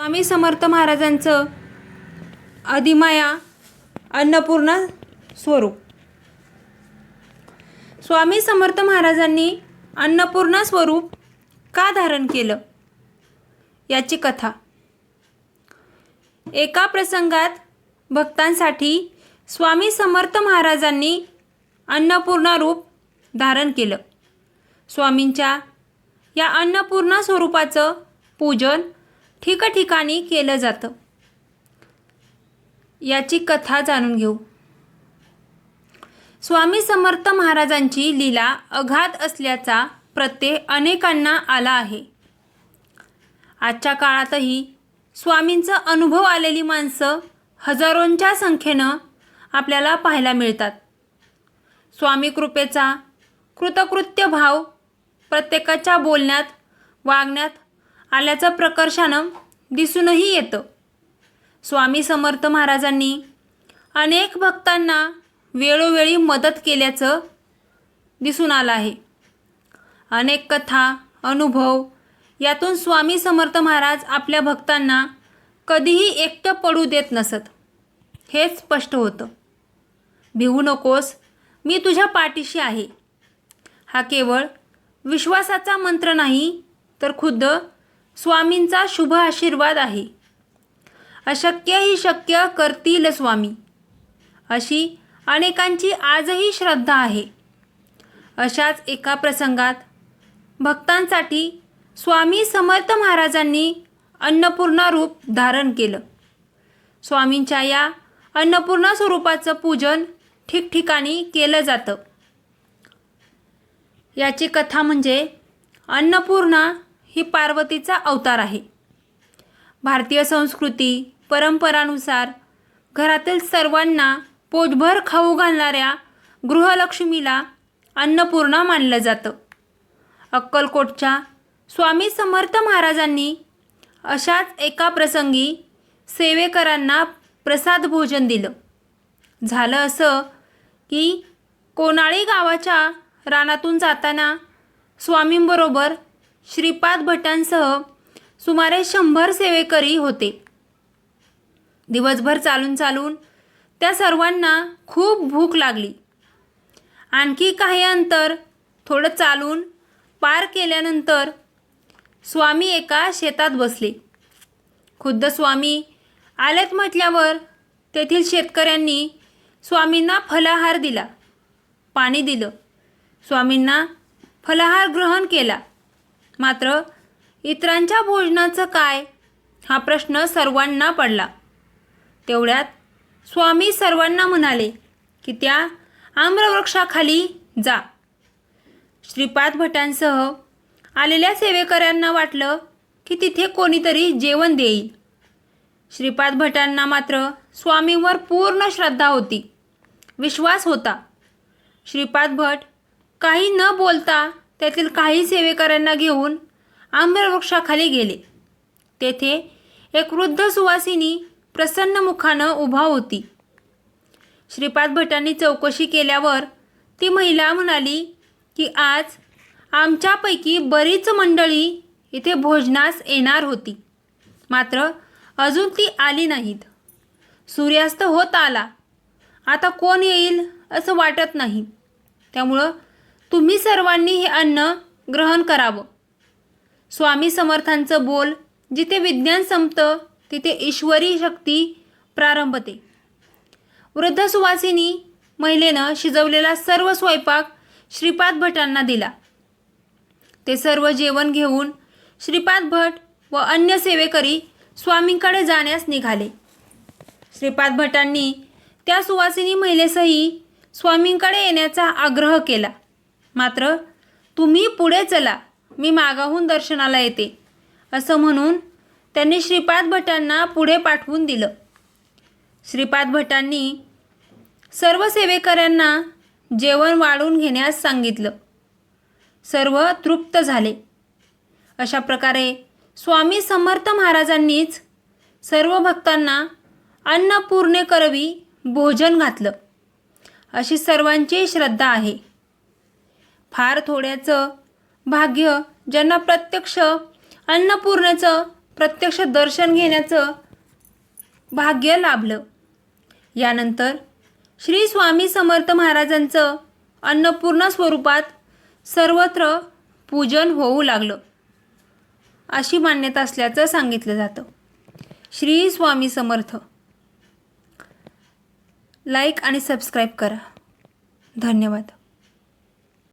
स्वामी समर्थ महाराजांचं अधिमाया अन्नपूर्णा स्वरूप. स्वामी समर्थ महाराजांनी अन्नपूर्णा स्वरूप का धारण केलं? याची कथा. एका प्रसंगात भक्तांसाठी स्वामी समर्थ महाराजांनी अन्नपूर्णा रूप धारण केलं. स्वामींच्या या अन्नपूर्णा स्वरूपाचं पूजन ठिकठिकाणी केलं जातं. याची कथा जाणून घेऊ. स्वामी समर्थ महाराजांची लीला अगाध असल्याचा प्रत्यय अनेकांना आला आहे. आजच्या काळातही स्वामींचा अनुभव आलेली माणसं हजारोंच्या संख्येनं आपल्याला पाहायला मिळतात. स्वामी कृपेचा कृतकृत्य भाव प्रत्येकाच्या बोलण्यात वागण्यात आल्याचं प्रकर्षानं दिसूनही येतं. स्वामी समर्थ महाराजांनी अनेक भक्तांना वेळोवेळी मदत केल्याचं दिसून आलं आहे. अनेक कथा अनुभव यातून स्वामी समर्थ महाराज आपल्या भक्तांना कधीही एकटं पडू देत नसत. हेच स्पष्ट होतं. भिवू नकोस मी तुझ्या पाठीशी आहे. हा केवळ विश्वासाचा मंत्र नाही तर खुद्द स्वामींचा शुभ आशीर्वाद आहे. अशक्य ही शक्य करतील स्वामी. अशी अनेकांची आजही श्रद्धा आहे. अशाच एका प्रसंगात भक्तांसाठी स्वामी समर्थ महाराजांनी अन्नपूर्णा रूप धारण केलं. स्वामींच्या या अन्नपूर्णा स्वरूपाचं पूजन ठिकठिकाणी केलं जातं. याची कथा म्हणजे अन्नपूर्णा ही पार्वतीचा अवतार आहे. भारतीय संस्कृती परंपरानुसार घरातील सर्वांना पोटभर खाऊ घालणाऱ्या गृहलक्ष्मीला अन्नपूर्णा मानलं जातं. अक्कलकोटच्या स्वामी समर्थ महाराजांनी अशाच एका प्रसंगी सेवेकरांना प्रसाद भोजन दिलं. झालं असं की कोनाळी गावाच्या रानातून जाताना स्वामींबरोबर श्रीपाद भटांसह सुमारे शंभर सेवेकरी होते. दिवसभर चालून चालून त्या सर्वांना खूप भूक लागली. आणखी काही अंतर थोडं चालून पार केल्यानंतर स्वामी एका शेतात बसले. खुद्द स्वामी आलेत म्हटल्यावर तेथील शेतकऱ्यांनी स्वामींना फलाहार दिला. पाणी दिलं. स्वामींना फलाहार ग्रहण केला. मात्र इतरांच्या भोजनाचं काय? हा प्रश्न सर्वांना पडला. तेवढ्यात स्वामी सर्वांना म्हणाले की त्या आम्रवृक्षाखाली जा. श्रीपाद भटांसह आलेल्या सेवेकऱ्यांना वाटलं की तिथे कोणीतरी जेवण देईल. श्रीपाद भटांना मात्र स्वामींवर पूर्ण श्रद्धा होती. विश्वास होता. श्रीपाद भट काही न बोलता त्यातील काही सेवेकऱ्यांना घेऊन आम्रवृक्षाखाली गेले. तेथे एक वृद्ध सुवासिनी प्रसन्न मुखानं उभा होती. श्रीपाद भटांनी चौकशी केल्यावर ती महिला म्हणाली की आज आमच्यापैकी बरीच मंडळी इथे भोजनास येणार होती. मात्र अजून ती आली नाहीत. सूर्यास्त होत आला. आता कोण येईल असं वाटत नाही. त्यामुळं तुम्ही सर्वांनी हे अन्न ग्रहण करावं. स्वामी समर्थांचं बोल जिथे विज्ञान संपतं तिथे ईश्वरी शक्ती प्रारंभते. वृद्ध सुवासिनी महिलेनं शिजवलेला सर्व स्वयंपाक श्रीपाद भटांना दिला. ते सर्व जेवण घेऊन श्रीपाद भट व अन्य सेवेकरी स्वामींकडे जाण्यास निघाले. श्रीपाद भटांनी त्या सुवासिनी महिलेसही स्वामींकडे येण्याचा आग्रह केला. मात्र तुम्ही पुढे चला मी मागाहून दर्शनाला येते असं म्हणून त्यांनी श्रीपाद भटांना पुढे पाठवून दिलं. श्रीपाद भटांनी सर्व सेवेकऱ्यांना जेवण वाढून घेण्यास सांगितलं. सर्व तृप्त झाले. अशा प्रकारे स्वामी समर्थ महाराजांनीच सर्व भक्तांना अन्नपूर्णे करवी भोजन घातलं. अशी सर्वांची श्रद्धा आहे. फार थोड्याचं भाग्य ज्यांना प्रत्यक्ष अन्नपूर्णेचं प्रत्यक्ष दर्शन घेण्याचं भाग्य लाभलं. यानंतर श्री स्वामी समर्थ महाराजांचं अन्नपूर्ण स्वरूपात सर्वत्र पूजन होऊ लागलं. अशी मान्यता असल्याचं सांगितलं जातं. श्री स्वामी समर्थ. लाईक आणि सबस्क्राईब करा. धन्यवाद.